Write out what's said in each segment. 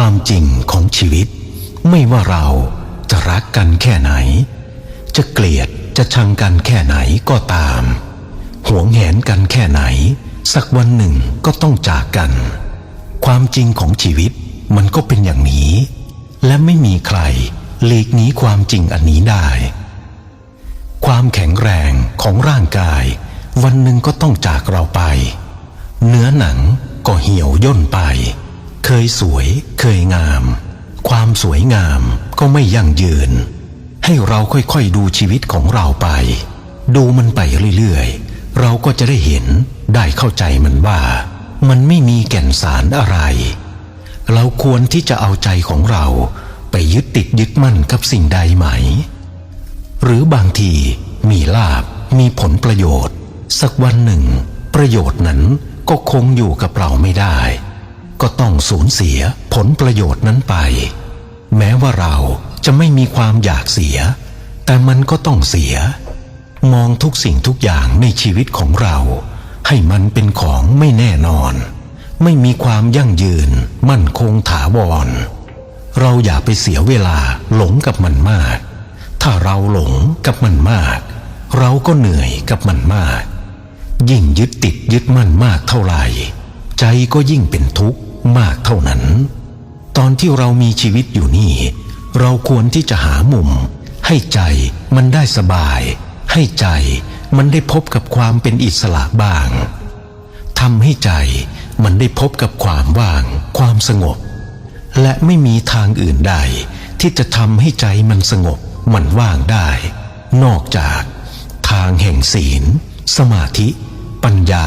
ความจริงของชีวิต ไม่ว่าเราจะรักกันแค่ไหน จะเกลียดจะชังกันแค่ไหนก็ตาม หวงแหนกันแค่ไหน สักวันหนึ่งก็ต้องจากกัน ความจริงของชีวิตมันก็เป็นอย่างนี้ และไม่มีใครหลีกหนีความจริงอันนี้ได้ ความแข็งแรงของร่างกาย วันหนึ่งก็ต้องจากเราไป เนื้อหนังก็เหี่ยวย่นไป เคยสวย เคยงาม ความสวยงามก็ไม่ยั่งยืน ให้เราค่อยๆดูชีวิตของเราไป ดูมันไปเรื่อยๆ เราก็จะได้เห็นได้เข้าใจมันว่า มันไม่มีแก่นสารอะไร เราควรที่จะเอาใจของเราไปยึดติดยึดมั่นกับสิ่งใดไหม หรือบางทีมีลาบมีผลประโยชน์ สักวันหนึ่ง ประโยชน์นั้นก็คงอยู่กับเราไม่ได้ ก็ต้องสูญเสียผลประโยชน์นั้นไป แม้ว่าเราจะไม่มีความอยากเสีย แต่มันก็ต้องเสีย มองทุกสิ่งทุกอย่างในชีวิตของเรา ให้มันเป็นของไม่แน่นอน ไม่มีความยั่งยืน มั่นคงถาวร เราอย่าไปเสียเวลาหลงกับมันมาก ถ้าเราหลงกับมันมาก เราก็เหนื่อยกับมันมาก ยิ่งยึดติดยึดมั่นมากเท่าไหร่ ใจก็ยิ่งเป็นทุกข์ มากเท่านั้น ตอนที่เรามีชีวิตอยู่นี่ เราควรที่จะหามุม ให้ใจมันได้สบาย ให้ใจมันได้พบกับความเป็นอิสระบ้างทำให้ใจมันได้พบกับความว่าง ความสงบ และไม่มีทางอื่นใด ที่จะทำให้ใจมันสงบมันว่างได้ นอกจากทางแห่งศีล สมาธิ ปัญญา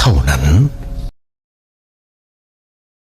เท่านั้น